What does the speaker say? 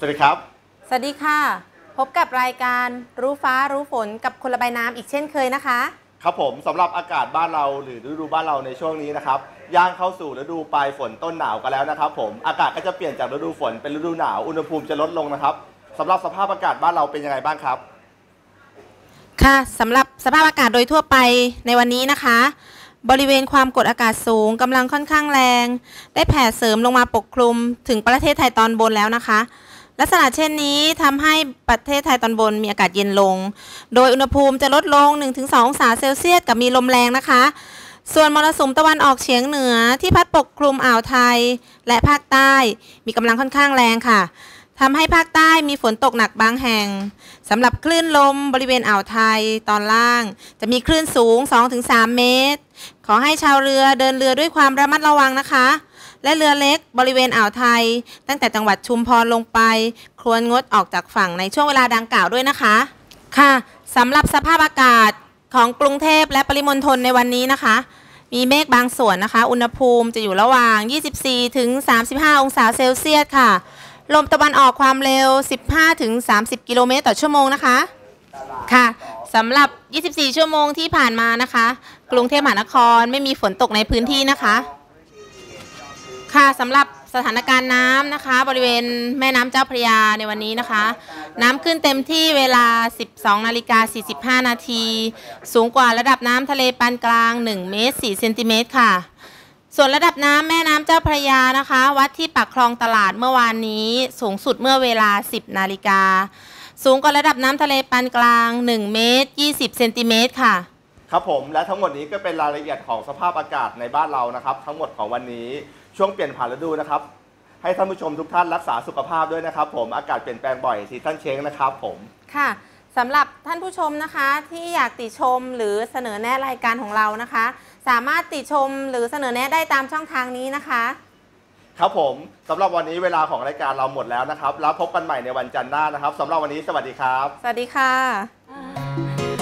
วัสดีครับ สวัสดีค่ะ พบกับรายการรู้ฟ้ารู้ฝนกับคนระบายน้ำอีกเช่นเคยนะคะ ครับผมสำหรับอากาศบ้านเราหรือฤดูบ้านเราในช่วงนี้นะครับย่างเข้าสู่ฤดูปลายฝนต้นหนาวกันแล้วนะครับ ผมอากาศก็จะเปลี่ยนจากฤดูฝนเป็นฤดูหนาวอุณหภูมิจะลดลงนะครับสำหรับสภาพอากาศบ้านเราเป็นยังไงบ้างครับ ค่ะสำหรับสภาพอากาศโดยทั่วไปในวันนี้นะคะ บริเวณความกดอากาศสูงกำลังค่อนข้างแรง ได้แผ่เสริมลงมาปกคลุมถึงประเทศไทยตอนบนแล้วนะคะ ลักษณะเช่นนี้ทำให้ประเทศไทยตอนบนมีอากาศเย็นลง โดยอุณหภูมิจะลดลง 1-2 องศาเซลเซียสกับมีลมแรงนะคะ ส่วนมรสุมตะวันออกเฉียงเหนือที่พัดปกคลุมอ่าวไทยและภาคใต้มีกำลังค่อนข้างแรงค่ะทำให้ภาคใต้มีฝนตกหนักบางแห่งสำหรับคลื่นลมบริเวณอ่าวไทยตอนล่าง จะมีคลื่นสูง 2-3 เมตร ขอให้ชาวเรือเดินเรือด้วยความระมัดระวังนะคะ และเรือเล็กบริเวณอ่าวไทย ตั้งแต่จังหวัดชุมพรลงไป ควรงดออกจากฝั่งในช่วงเวลาดังกล่าวด้วยนะคะ ค่ะสำหรับสภาพอากาศของกรุงเทพและปริมณฑลในวันนี้นะคะ มีเมฆบางส่วนนะคะ อุณหภูมิจะอยู่ระหว่าง 24 ถึง 35 องศาเซลเซียสค่ะ ลมตะวันออกความเร็ว 15 ถึง 30 กิโลเมตรต่อชั่วโมงนะคะ ค่ะสำหรับ 24 ชั่วโมงที่ผ่านมานะคะ กรุงเทพมหานครไม่มีฝนตกในพื้นที่นะคะ ค่ะสำหรับสถานการณ์น้ำนะคะ บริเวณแม่น้ำเจ้าพระยาในวันนี้นะคะ น้ำขึ้นเต็มที่เวลา 12นาฬิกา45 นาที สูงกว่าระดับน้ำทะเลปานกลาง 1 เมตร4เซนติเมตรค่ะ ส่วนระดับน้ำแม่น้ำเจ้าพระยานะคะ วัดที่ปากคลองตลาดเมื่อวานนี้ สูงสุดเมื่อเวลา 10 นาฬิกา สูงกว่าระดับน้ำทะเลปานกลาง 1 เมตร20เซนติเมตรค่ะครับผมและทั้งหมดนี้ก็เป็นรายละเอียดของสภาพอากาศในบ้านเรานะครับ ทั้งหมดของวันนี้ ช่วงเปลี่ยนผ่านฤดูนะครับ ให้ท่านผู้ชมทุกท่านรักษาสุขภาพด้วยนะครับ ผมอากาศเปลี่ยนแปลงบ่อยซีซั่นเชงนะครับ ผมค่ะสำหรับท่านผู้ชมนะคะที่อยากติชมหรือเสนอแนะรายการของเรานะคะ สามารถติชมหรือเสนอแนะได้ตามช่องทางนี้นะคะ ครับผมสำหรับวันนี้เวลาของรายการเราหมดแล้วนะครับ แล้วพบกันใหม่ในวันจันทร์หน้านะครับสำหรับวันนี้สวัสดีครับ สวัสดีค่ะ